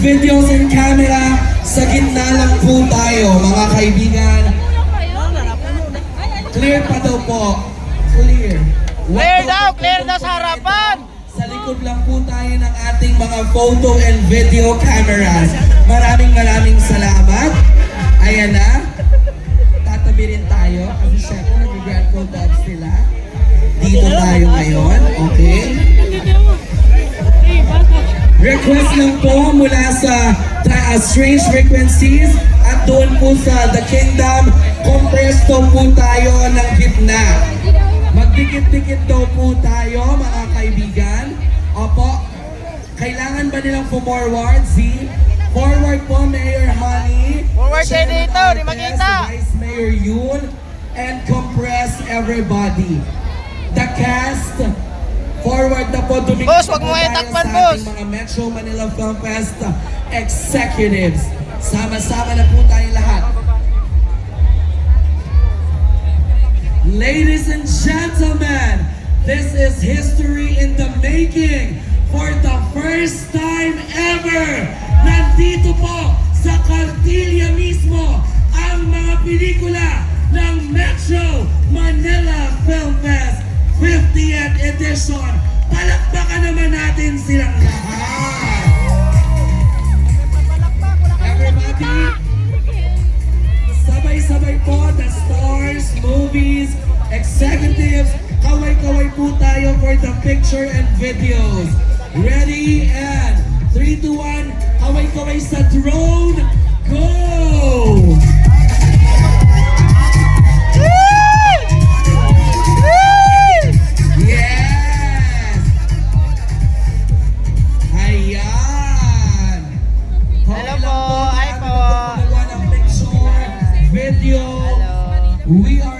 videos and camera, sa gitna lang po tayo, mga kaibigan. Clear pa daw po. Clear. Wag Clear daw clear daw sa harapan. Sa likod lang po tayo ng ating mga photo and video cameras. Maraming maraming salamat. Ayan na. Tatabi rin tayo kasi syempre nag-grand photo sila. Dito tayo ngayon, okay? Request lang po mula sa uh, Strange Frequencies at doon po sa The Kingdom, kompresto po tayo ng gitna. Magdikit-dikit daw po tayo mga kaibigan. Opo, kailangan ba nilang forward? Z? Forward po, Mayor Honey. Forward kayo dito, di makita. Vice Mayor Yul, and compress everybody. The cast, forward na po, dumikit Boss, wag mo tayo itakpan, sa boss. mga Metro Manila Film Fest executives. Sama-sama na po tayo lahat. Ladies and gentlemen, this is history in the making. For the first time ever, nandito po sa Cartilla mismo ang mga pelikula ng Metro Manila Film Fest 50th edition. Palakpakan naman natin silang lahat. Everybody, Sabay-sabay po, the stars, movies, executives, kaway-kaway po tayo for the picture and videos. Ready and 3, 2, 1, kaway-kaway sa drone, go! We are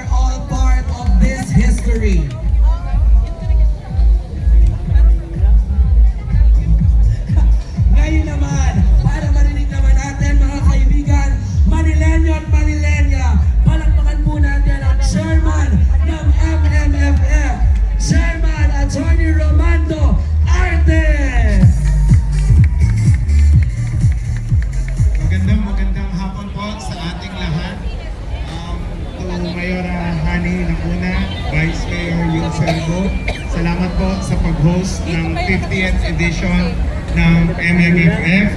pag-host ng 50th edition ng MMFF.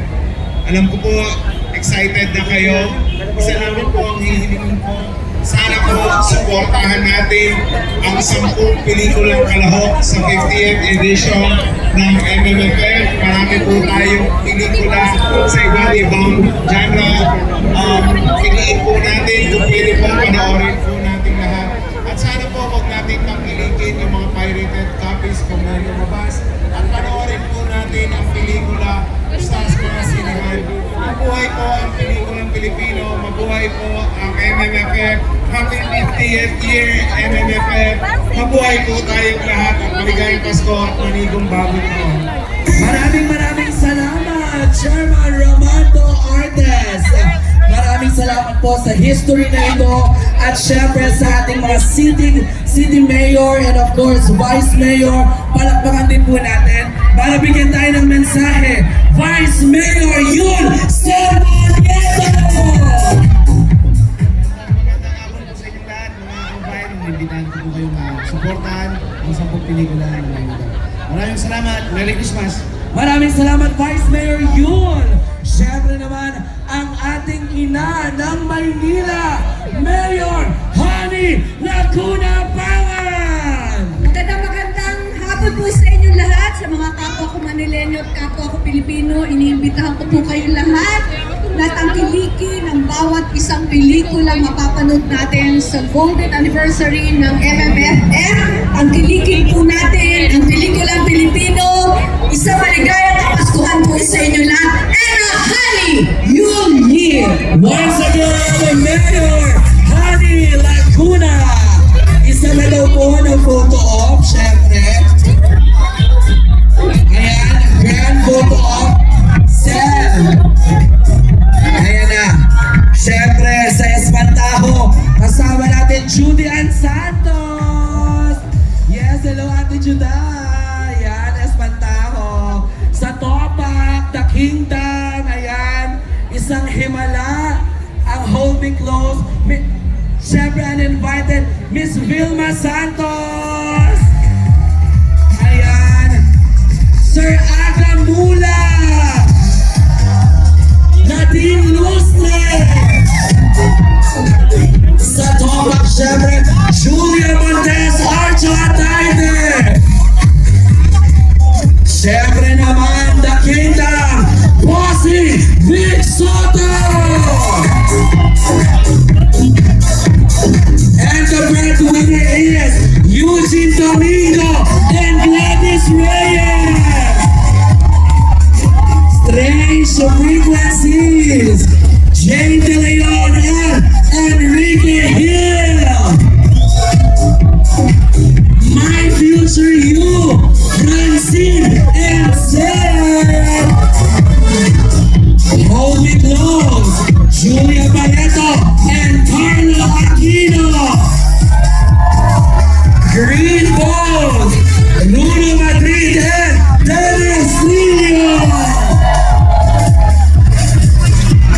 Alam ko po, excited na kayo. Isa namin po ang hihilingin po. Sana po, supportahan natin ang sampung pelikulang kalahok sa 50th edition ng MMFF. Marami po tayong pelikula sa iba't ibang genre. Um, piliin po natin kung pwede po panoorin po pirated copies kung may lumabas. At panoorin po natin ang pelikula sa mga sinihan. Mabuhay po ang pelikulang Pilipino. Mabuhay po ang MMFF. Happy 50th year MMFF. Mabuhay po tayong lahat. At maligayang Pasko at manigong bagong taon. Maraming maraming salamat, Chairman Romando Artes. Po sa history na ito at syempre sa ating mga city, city mayor and of course vice mayor. Palakpakan din po natin para bigyan tayo ng mensahe. Vice Mayor Yul uh, supportahan ang sampung pelikula ng Maynila. Maraming salamat. Merry Christmas. Maraming salamat Vice Mayor Yul. Syempre naman ang ating ina ng Maynila, Mayor Honey Lacuna Pangan! Magandang magandang hapon po sa inyong lahat, sa mga kapwa ko Manilenyo at kapwa ko Pilipino. Iniimbitahan ko po kayong lahat na tangkilikin ang bawat isang pelikula mapapanood natin sa Golden Anniversary ng MMFF. Santos. Yes, hello Ate Juday. Ayan, Espantajo. Sa Topak, Kingdom. Ayan. isang himala ang Hold Me Close. Mi- Siyempre, uninvited, Miss Vilma Santos! Ayan! Sir Aga Mula! Syempre naman, The Kingdom, Bossy Vic Soto! Julia Barreto and Carlo Aquino. Green Balls, Nuno Madrid and Dennis Lino.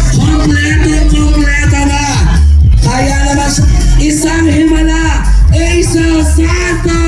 Kompleto, kompleto na. Kaya naman isang himala, Aisel Santos.